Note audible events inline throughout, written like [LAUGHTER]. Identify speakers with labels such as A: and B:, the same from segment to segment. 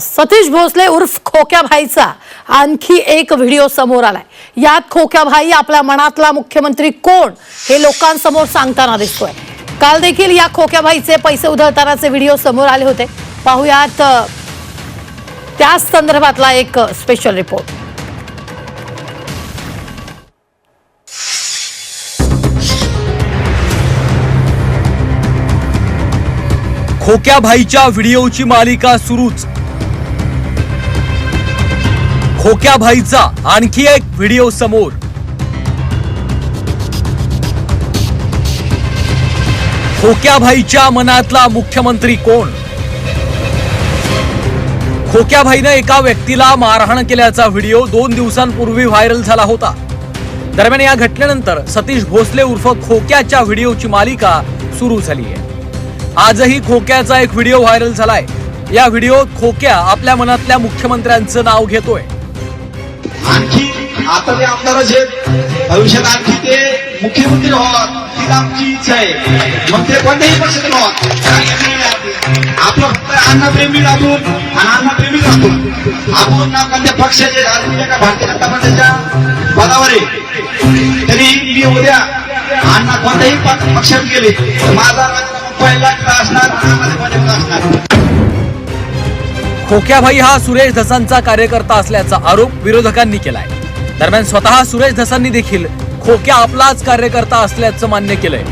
A: सतीश भोसले उर्फ खोक्या भाईचा आणखी एक व्हिडिओ समोर आलाय. यात खोक्या भाई आपल्या मनातला मुख्यमंत्री कोण हे लोकांसमोर सांगताना दिसतोय. काल देखील या खोक्या भाईचे पैसे उधळतानाचे व्हिडिओ समोर आले होते. पाहुयात त्या त्याच संदर्भातला एक स्पेशल रिपोर्ट
B: खोक्या भाईच्या व्हिडिओची मालिका सुरूच. खोक्या भाईचा आणखी एक व्हिडिओ समोर. खोक्या भाईच्या मनातला मुख्यमंत्री कोण? खोक्या भाईनं एका व्यक्तीला मारहाण केल्याचा व्हिडिओ दोन दिवसांपूर्वी व्हायरल झाला होता. दरम्यान या घटनेनंतर सतीश भोसले उर्फ खोक्याच्या व्हिडिओची मालिका सुरू झाली आहे. आजही खोक्याचा एक व्हिडिओ व्हायरल झालाय. या व्हिडिओत खोक्या आपल्या मनातल्या मुख्यमंत्र्यांचं नाव घेतोय.
C: आणखी आता ते आमदारच आहेत भविष्यात आणखी ते मुख्यमंत्री व्हावं ती आमची इच्छा आहे. मग ते कोणत्याही पक्षात व्हावं आपलं. फक्त अन्नप्रेमी राहून आणि अन्नप्रेमी राहतो आपण ना कोणत्या पक्षाचे राजकीय का भारतीय जनता पक्षाच्या पदावर आहे. तरी मी उद्या अण्णा कोणत्याही पक्षात गेले तर माझा राजीनामा पहिला असणार असणार
B: खोक्याभाई हा सुरेश धसांचा कार्यकर्ता असल्याचा आरोप विरोधकांनी केलाय. दरम्यान स्वतः सुरेश धसांनी देखील खोक्या आपलाच कार्यकर्ता असल्याचं मान्य केलंय.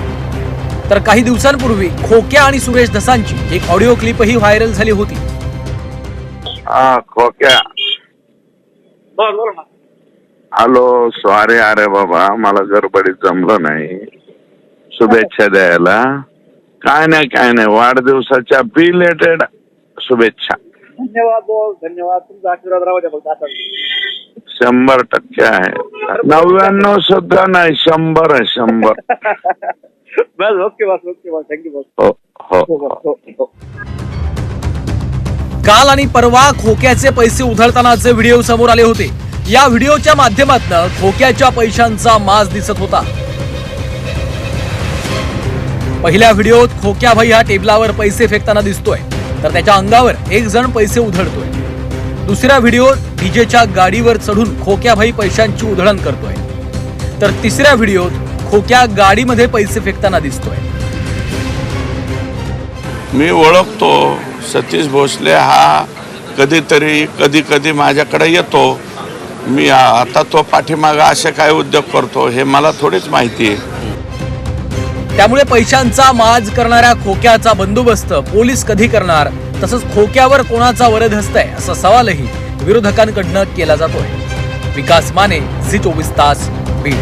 B: तर काही दिवसांपूर्वी खोक्या आणि सुरेश धसांची एक ऑडिओ क्लिपही व्हायरल झाली होती.
D: हा खोक्या. हॅलो सॉरी अरे बाबा मला गडबडीत जमलं नाही. शुभेच्छा द्यायला. काय नाही काय नाही वाढदिवसाच्या बिलेटेड शुभेच्छा.
E: धन्यवाद बोल धन्यवाद. तुमचा आशीर्वाद राहू द्या फक्त असाच
D: शंभर टक्के आहे. नव्याण्णव सुद्धा नाही शंभर आहे शंभर. [LAUGHS]
E: बस ओके बस ओके बस. थँक्यू बस
D: हो हो.
E: हो
D: हो.
E: बस हो हो.
B: काल आणि परवा खोक्याचे पैसे उधळतानाचे व्हिडिओ समोर आले होते या व्हिडिओच्या माध्यमातून खोक्याच्या पैशांचा माज दिसत होता. पहिल्या व्हिडिओत खोक्याभाई हा टेबलावर पैसे फेकताना दिसतोय. तर त्याच्या अंगावर एक जण पैसे उधळतोय. दुसऱ्या व्हिडिओ डीजेच्या गाडीवर चढून खोक्याभाई पैशांची उधळण करतोय. तर तिसऱ्या व्हिडिओत खोक्या गाडीमध्ये पैसे फेकताना दिसतोय.
D: मी ओळखतो सतीश भोसले. हा कधीतरी कधी कधी माझ्याकडे येतो. मी आता तो पाठीमागा असे काय उद्योग करतो हे मला थोडीच माहिती आहे.
B: त्यामुळे पैशांचा माज करणाऱ्या खोक्याचा बंदोबस्त पोलीस कधी करणार तसंच खोक्यावर कोणाचा वरद हस्तय असा सवालही विरोधकांकडनं केला जातोय. विकास माने झी चोवीस तास बीड.